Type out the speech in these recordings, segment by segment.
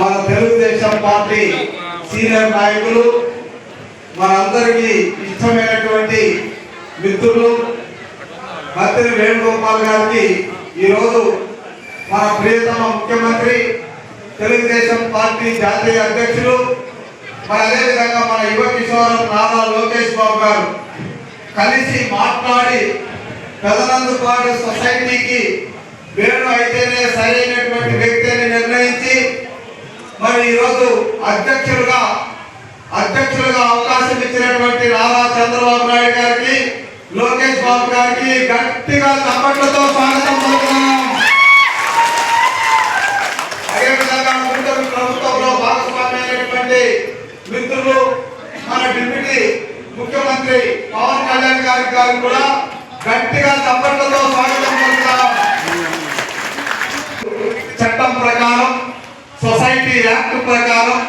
మన Telugu Desam party senior నాయకులు మనందరికీ ఇష్టమైనటువంటి మిత్రులు మంత్రి వేణుగోపాల్ గారికి ఈరోజు మన ప్రియతమ ముఖ్యమంత్రి తెలుగుదేశం పార్టీ జాతీయ అధ్యక్షులు మరి అదేవిధంగా మన యువ కిషోరం నారా లోకేష్ బాబు గారు. కలిసి మాట్లాడి పెదనందుపాడు సొసైటీకి వేణు అయితేనే సరైనటువంటి వ్యక్తి అని నిర్ణయించి మరి ఈరోజు అధ్యక్షులుగా అధ్యక్షులుగా అవకాశం ఇచ్చినటువంటి నారా చంద్రబాబు నాయుడు గారికి లోకేష్ బాబు గారికి గట్టిగా తప్పట్లతో స్వాగతం పలుకుతున్నాం. అదేవిధంగా ముందు ప్రభుత్వంలో భాగస్వామి అయినటువంటి మిత్రులు మన డిప్యూటీ ముఖ్యమంత్రి పవన్ కళ్యాణ్ గారి గారు కూడా గట్టిగా తప్పట్లతో స్వాగతం పలుకుతాం చట్టం ప్రకారం సొసైటీ యాక్ట్ ప్రకారం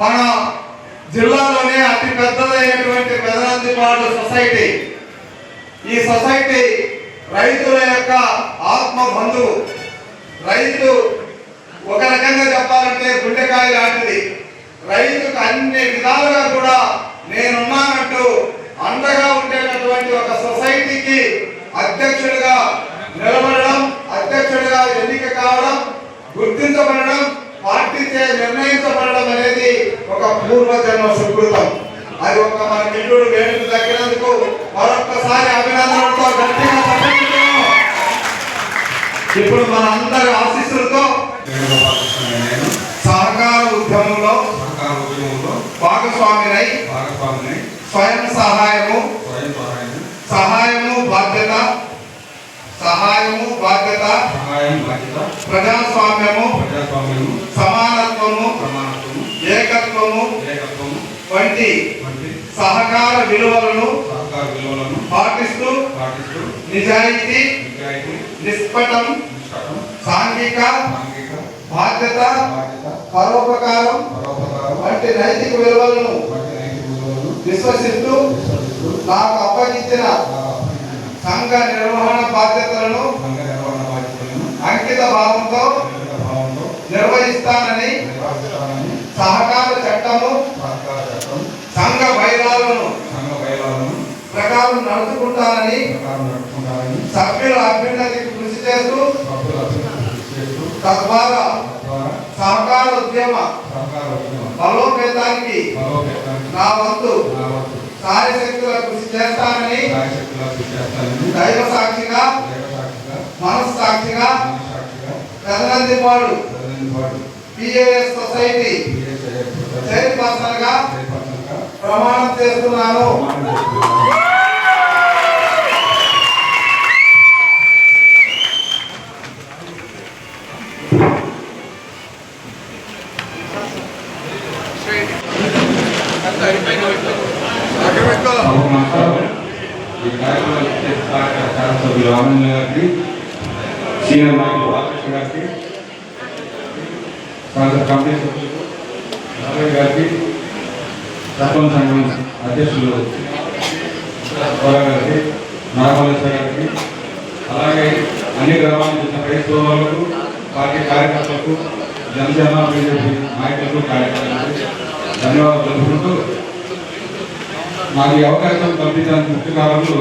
మన జిల్లాలోనే అతి పెద్దదైనటువంటి పెదనందిపాడు సొసైటీ. ఈ సొసైటీ రైతుల యొక్క ఆత్మ బంధువు. రైతు ఒక రకంగా చెప్పాలంటే గుండెకాయ లాంటిది. రైతుకు అన్ని విధాలుగా కూడా నేనున్నానంటూ అండగా ఉండేటటువంటి ఒక సొసైటీకి అధ్యక్షుడిగా నిలబడి పార్టీ చే నిర్ణయించబడడం అనేది ఒక పూర్వజన్మ సుకృతం అది ఒక మన మిత్రుడు వేణుకు దక్కినందుకు మరొక్కసారి గట్టిగా చప్పట్లు. ఇప్పుడు మన అందరి ఆశీస్సులతో సహకార ఉద్యమంలో సహకార ఉద్యమంలో భాగస్వామినై భాగస్వామిని స్వయం సహాయము స్వయం సహాయం సహాయము బాధ్యత సహాయము బాధ్యత సహాయం బాధ్యత ప్రజాస్వామ్యము ప్రజాస్వామ్యము సమానత్వము సమానత్వము ఏకత్వము ఏకత్వము వంటి సహకార విలువలను సహకార విలువలను పాటిస్తూ పాటిస్తూ నిజాయితీ నిజాయితీ నిష్పటం సాంఘిక సాంఘిక బాధ్యత బాధ్యత పరోపకారం పరోపకారం వంటి నైతిక విలువలను వంటి నైతిక విలువలను విశ్వసిస్తూ నాకు అప్పగించిన సంఘ నిర్వహణ బాధ్యతలను సంఘ నిర్వహణ బాధ్యతలను అంకిత భావంతో నిర్వహిస్తానని సహకార చట్టము సంఘ బయలాలను ప్రకారం నడుచుకుంటానని సభ్యుల అభ్యున్నతికి కృషి చేస్తూ తద్వారా సహకార ఉద్యమ బలోపేతానికి నా వంతు కార్యశక్తుల కృషి చేస్తానని దైవ సాక్షిగా పెదనందిపాడు ప్రజలను పాటు పిఏఎస్ సొసైటీ చైర్పర్సన్గా ప్రమాణం చేస్తున్నాను. ప్రమాణం చేస్తున్నాను. సభ ఈ కార్యక్రమానికి శాసనసభ్యులు ఆనంద్ గారికి సీనియర్ నాయకులు గారికి కమిటీ సభ్యులు నారాయణ గారికి సర్పంచ్ సంఘం అధ్యక్షులు గారికి నాగమల్లేశ్వర గారికి అలాగే అన్ని గ్రామాలకు చెందిన రైతు సోదరులకు పార్టీ కార్యకర్తలకు జనసేన బీజేపీ నాయకులకు కార్యకర్తలకు ధన్యవాదాలు తెలుపుకుంటూ నాకు ఈ అవకాశం కల్పించడానికి ముఖ్య కారణులు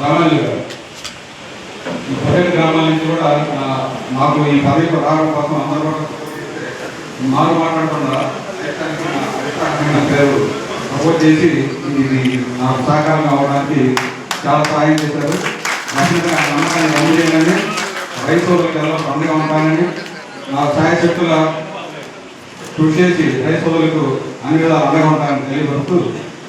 రామాంజలి గారు. ఈ పదిహేను గ్రామాల నుంచి కూడా నా- మాకు ఈ పదవి రావడం కోసం అందరూ మారు మాట్లాడకుండా పేరు సపోర్ట్ చేసి ఇది నాకు సహకారం అవ్వడానికి చాలా సహాయం చేశారు. మహిళగా నమ్మకాన్ని అమలు చేయాలని రైతులకు ఎలా పండుగ ఉంటానని నా సహాయ శక్తుల కృషి చేసి రైతులకు అన్ని విధాలు అండగా ఉంటానని తెలియపరుస్తూ